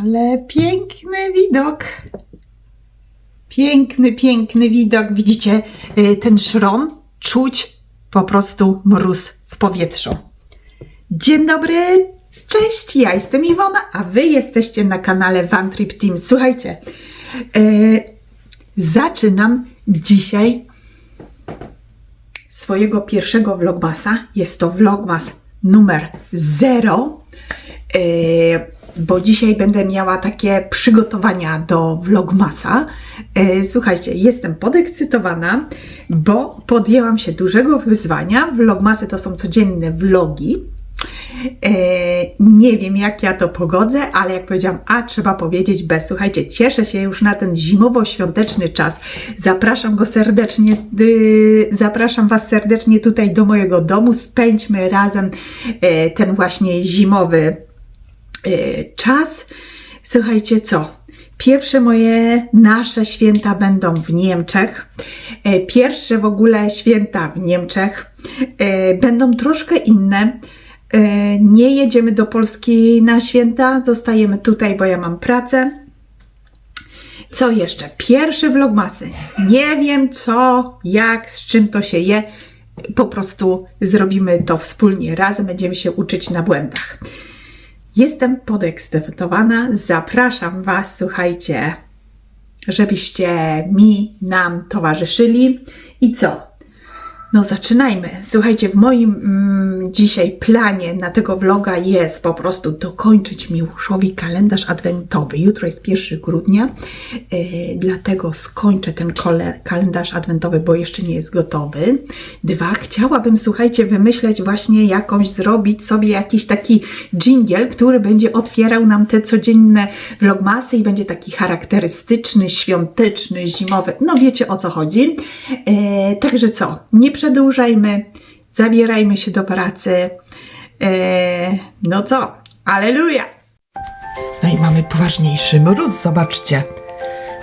Ale piękny widok. Piękny, piękny widok. Widzicie y, ten szron? Czuć po prostu mróz w powietrzu. Dzień dobry, cześć, ja jestem Iwona, a wy jesteście na kanale Van Trip Team. Słuchajcie, y, zaczynam dzisiaj swojego pierwszego vlogmasa. Jest to vlogmas numer 0, yy, bo dzisiaj będę miała takie przygotowania do vlogmasa. Yy, słuchajcie, jestem podekscytowana, bo podjęłam się dużego wyzwania. Vlogmasy to są codzienne vlogi. E, nie wiem, jak ja to pogodzę, ale jak powiedziałam A, trzeba powiedzieć B. Słuchajcie, cieszę się już na ten zimowo-świąteczny czas. Zapraszam go serdecznie, y, zapraszam Was serdecznie tutaj do mojego domu. Spędźmy razem e, ten właśnie zimowy e, czas. Słuchajcie, co? Pierwsze moje nasze święta będą w Niemczech. E, Pierwsze w ogóle święta w Niemczech e, będą troszkę inne. Nie jedziemy do Polski na święta, zostajemy tutaj, bo ja mam pracę. Co jeszcze? Pierwszy vlogmasy. Nie wiem co, jak, z czym to się je. Po prostu zrobimy to wspólnie razem, będziemy się uczyć na błędach. Jestem podekscytowana. Zapraszam Was, słuchajcie, żebyście mi, nam towarzyszyli. I co? No zaczynajmy. Słuchajcie, w moim mm, dzisiaj planie na tego vloga jest po prostu dokończyć Miłoszowi kalendarz adwentowy. Jutro jest 1 grudnia, yy, dlatego skończę ten kalendarz adwentowy, bo jeszcze nie jest gotowy. Dwa, chciałabym, słuchajcie, wymyśleć właśnie jakąś, zrobić sobie jakiś taki jingle, który będzie otwierał nam te codzienne vlogmasy i będzie taki charakterystyczny, świąteczny, zimowy. No wiecie o co chodzi. E, także co, nie przedłużajmy, zabierajmy się do pracy. E, no co, aleluja! No i mamy poważniejszy mróz, zobaczcie.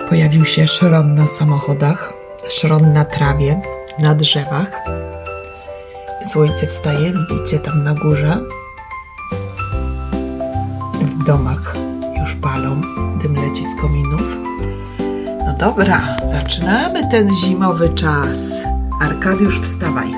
Pojawił się szron na samochodach, szron na trawie, na drzewach. Słońce wstaje, widzicie tam na górze. W domach już palą, dym leci z kominów. No dobra, zaczynamy ten zimowy czas. Arkadiusz, wstawaj.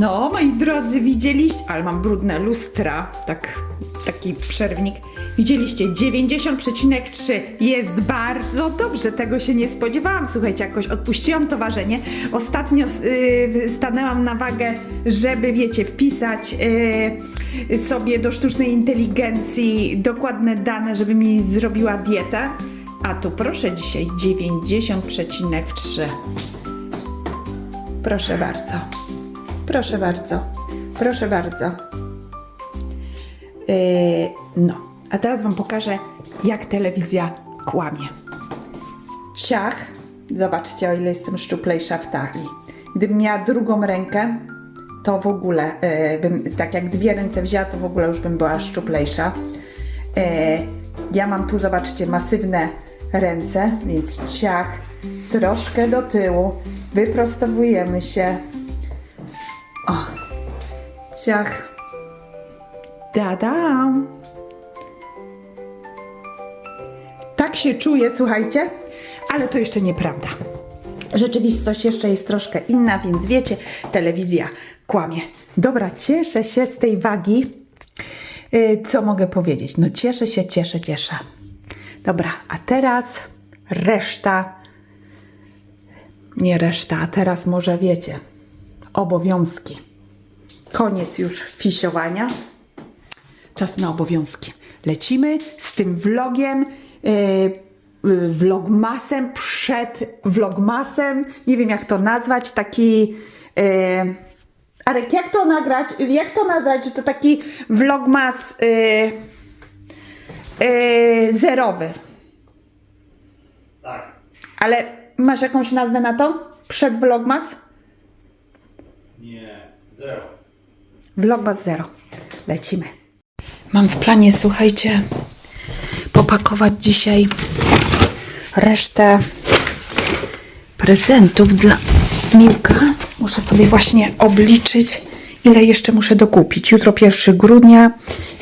No, moi drodzy, widzieliście, ale mam brudne lustra, tak, taki przerwnik. Widzieliście 90,3 jest bardzo dobrze, tego się nie spodziewałam. Słuchajcie, jakoś odpuściłam to ważenie. Ostatnio yy, stanęłam na wagę, żeby, wiecie, wpisać yy, sobie do sztucznej inteligencji dokładne dane, żeby mi zrobiła dietę. A tu proszę dzisiaj 90,3. Proszę bardzo. Proszę bardzo. Proszę bardzo. Yy, no, a teraz Wam pokażę, jak telewizja kłamie. Ciach, zobaczcie, o ile jestem szczuplejsza w talii. Gdybym miała drugą rękę, to w ogóle, yy, bym, tak jak dwie ręce wzięła, to w ogóle już bym była szczuplejsza. Yy, ja mam tu, zobaczcie, masywne ręce, więc ciach, troszkę do tyłu, wyprostowujemy się. O, ciach, da-dam. Tak się czuję, słuchajcie, ale to jeszcze nieprawda. Rzeczywistość jeszcze jest troszkę inna, więc wiecie, telewizja kłamie. Dobra, cieszę się z tej wagi. Yy, Co mogę powiedzieć? No cieszę się, cieszę, cieszę. Dobra, a teraz reszta. Nie reszta, a teraz może wiecie, obowiązki. Koniec już fisiowania czas na obowiązki. Lecimy z tym vlogiem, vlogmasem przed vlogmasem. Nie wiem jak to nazwać, taki. Yy, Arek, jak to nagrać? Jak to nazwać, że to taki vlogmas zerowy? Tak. Ale masz jakąś nazwę na to? Przed vlogmas? Nie, zero. Vlogmas zero. Lecimy. Mam w planie, słuchajcie, popakować dzisiaj resztę prezentów dla Miłka. Muszę sobie właśnie obliczyć, ile jeszcze muszę dokupić. Jutro 1 grudnia,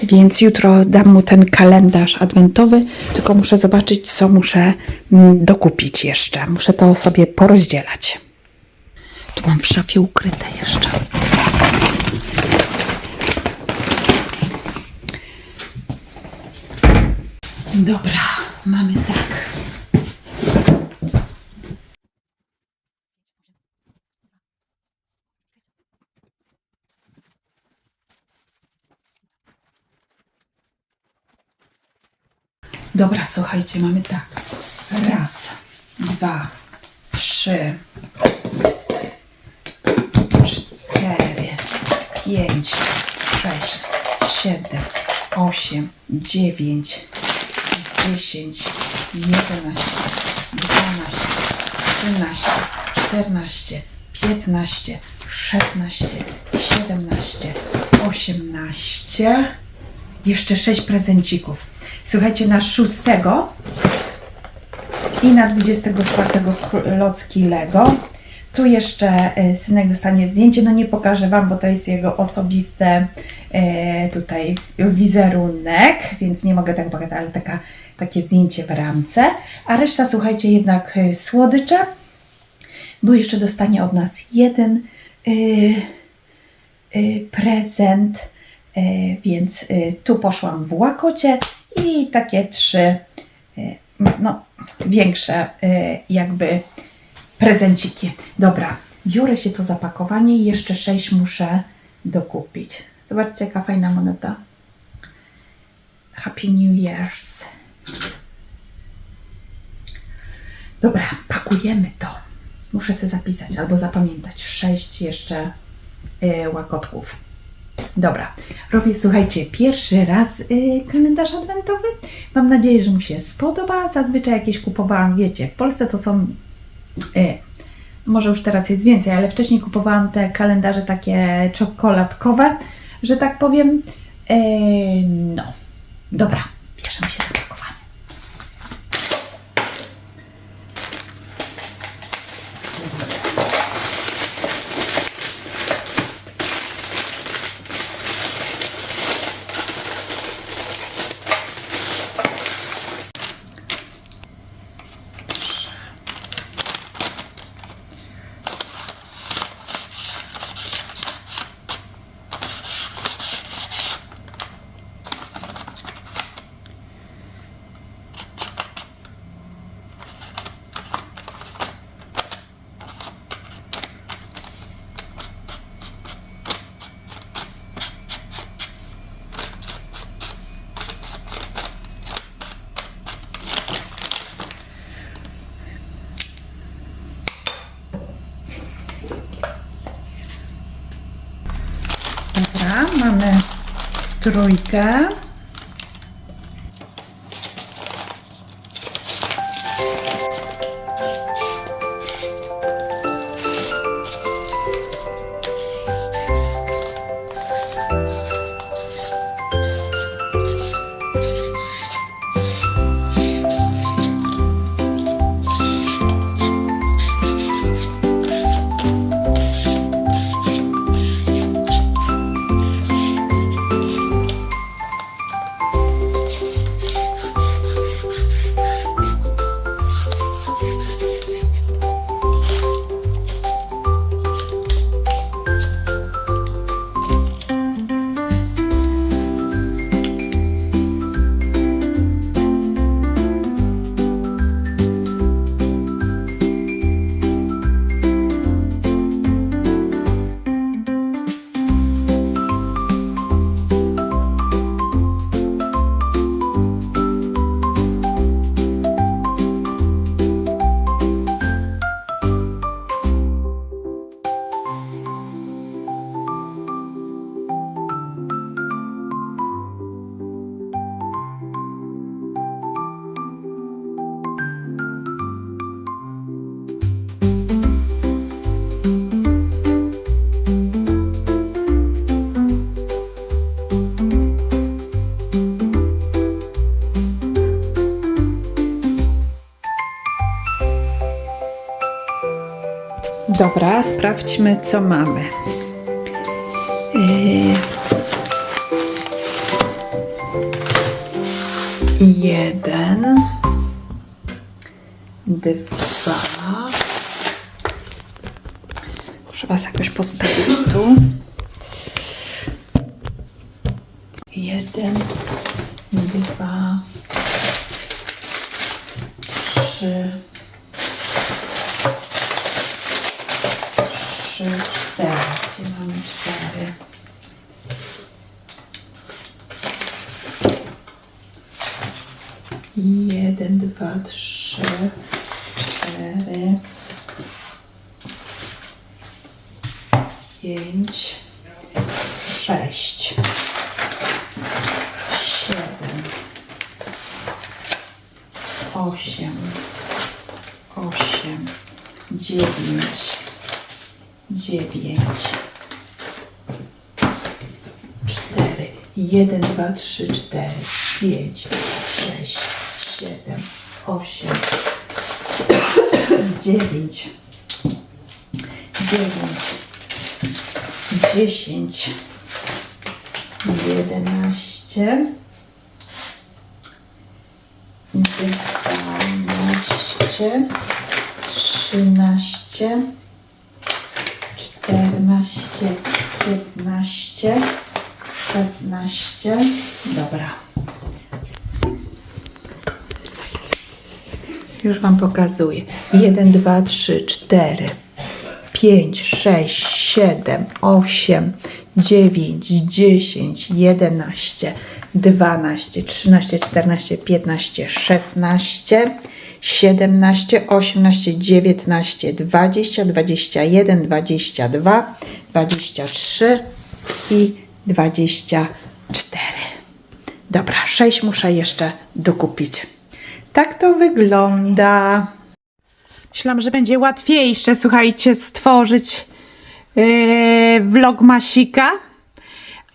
więc jutro dam mu ten kalendarz adwentowy, tylko muszę zobaczyć, co muszę mm, dokupić jeszcze. Muszę to sobie porozdzielać. Tu mam w szafie ukryte jeszcze. Dobra, mamy tak. Dobra, słuchajcie, mamy tak. Raz, dwa, trzy, cztery, pięć, sześć, siedem, osiem, dziewięć, dziesięć, jedenaście, dwanaście, trzynaście, czternaście, piętnaście, szesnaście, siedemnaście, osiemnaście. Jeszcze sześć prezencików. Słuchajcie, na szóstego i na 24 klocki Lego. Tu jeszcze e, synek dostanie zdjęcie, no nie pokażę Wam, bo to jest jego osobiste e, tutaj wizerunek, więc nie mogę tak pokazać, ale taka, takie zdjęcie w ramce. A reszta, słuchajcie, jednak e, słodycze, bo jeszcze dostanie od nas jeden prezent, więc tu poszłam w łakocie i takie trzy no, większe jakby prezenciki. Dobra, biorę się to zapakowanie i jeszcze sześć muszę dokupić. Zobaczcie, jaka fajna moneta. Happy New Year's. Dobra, pakujemy to. Muszę sobie zapisać albo zapamiętać. Sześć jeszcze e, łakotków. Dobra, robię, słuchajcie, pierwszy raz y, kalendarz adwentowy. Mam nadzieję, że mu się spodoba. Zazwyczaj jakieś kupowałam, wiecie, w Polsce to są, może już teraz jest więcej, ale wcześniej kupowałam te kalendarze takie czekoladkowe, że tak powiem. Y, no, dobra, bierzemy się za pakowanie. Dobra, mamy trójkę. Dobra, sprawdźmy, co mamy. jeden, dwa. Muszę Was jakoś postawić tu. Jeden, dwa, trzy, cztery. Gdzie mamy cztery? Jeden, dwa, trzy, cztery, pięć, sześć, siedem, osiem, osiem, dziewięć, dziewięć, cztery, jeden, dwa, trzy, cztery, pięć, sześć, siedem, osiem, dziewięć, dziewięć, dziesięć, jedenaście, dwanaście, trzynaście, czternaście, piętnaście, szesnaście. Dobra. Już Wam pokazuję. 1, 2, 3, 4, 5, 6, 7, 8, 9, 10, 11, 12, 13, 14, 15, 16, 17, 18, 19, 20, 21, 22, 23 i 24. Dobra, 6 muszę jeszcze dokupić. Tak to wygląda. Myślałam, że będzie łatwiejsze, słuchajcie, stworzyć yy, vlogmasika,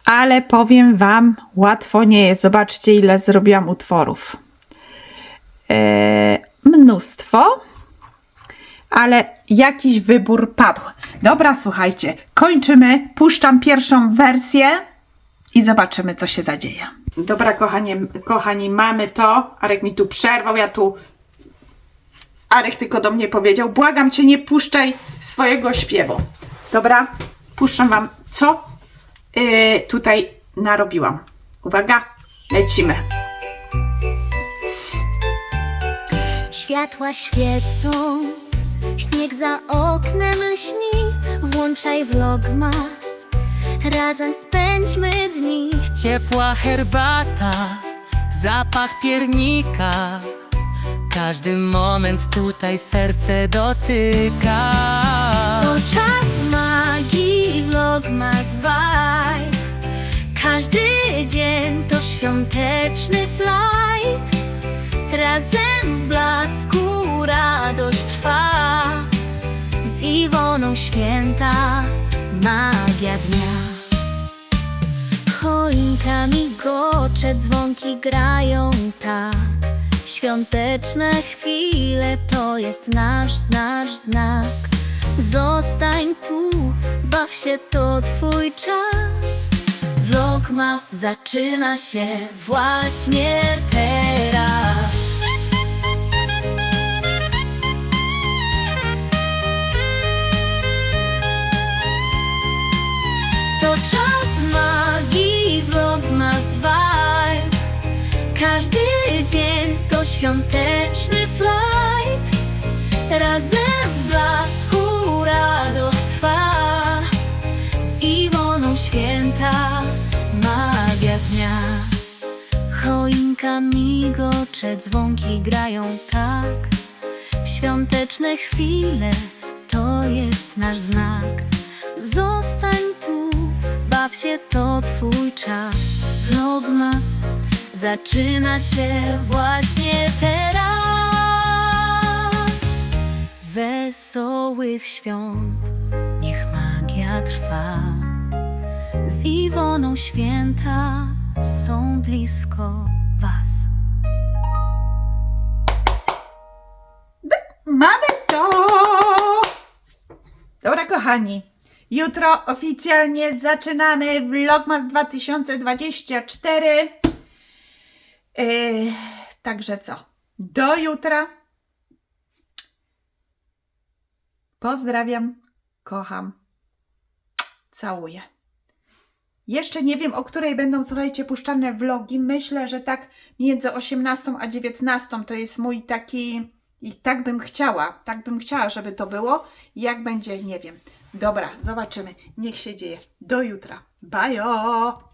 ale powiem Wam, łatwo nie jest. Zobaczcie, ile zrobiłam utworów. Yy, mnóstwo, ale jakiś wybór padł. Dobra, słuchajcie, kończymy. Puszczam pierwszą wersję i zobaczymy, co się zadzieje. Dobra, kochanie, kochani, mamy to. Arek mi tu przerwał, ja tu. Arek tylko do mnie powiedział: Błagam cię, nie puszczaj swojego śpiewu. Dobra, puszczam wam, co yy, tutaj narobiłam. Uwaga, lecimy. Światła świecą, śnieg za oknem lśni. Włączaj vlogmas, razem spędźmy dni. Ciepła herbata, zapach piernika. Każdy moment tutaj serce dotyka. To czas magii, vlogmas vibe. Każdy dzień to świąteczny flight. Razem w blasku radość trwa. Z Iwoną święta magia dnia. Choinka migocze, dzwonki grają tak Świąteczne chwile to jest nasz, nasz znak. Zostań tu, baw się, to twój czas. Vlogmas zaczyna się właśnie teraz Każdy dzień to świąteczny flight. Razem w blasku radość trwa Z Iwoną święta magia dnia. Choinka migocze, dzwonki grają tak? Świąteczne chwile to jest nasz znak. Zostań tu, baw się, to twój czas. Vlogmas zaczyna się właśnie teraz Wesołych świąt, niech magia trwa Z Iwoną święta są blisko was Mamy to! Dobra, kochani. Jutro oficjalnie zaczynamy Vlogmas 2024. Yy, także co? Do jutra. Pozdrawiam, kocham, całuję. Jeszcze nie wiem, o której będą, słuchajcie, puszczane vlogi. Myślę, że tak między 18 a 19 to jest mój taki. I tak bym chciała, tak bym chciała, żeby to było. Jak będzie, nie wiem. Dobra, zobaczymy. Niech się dzieje. Do jutra. Bajo!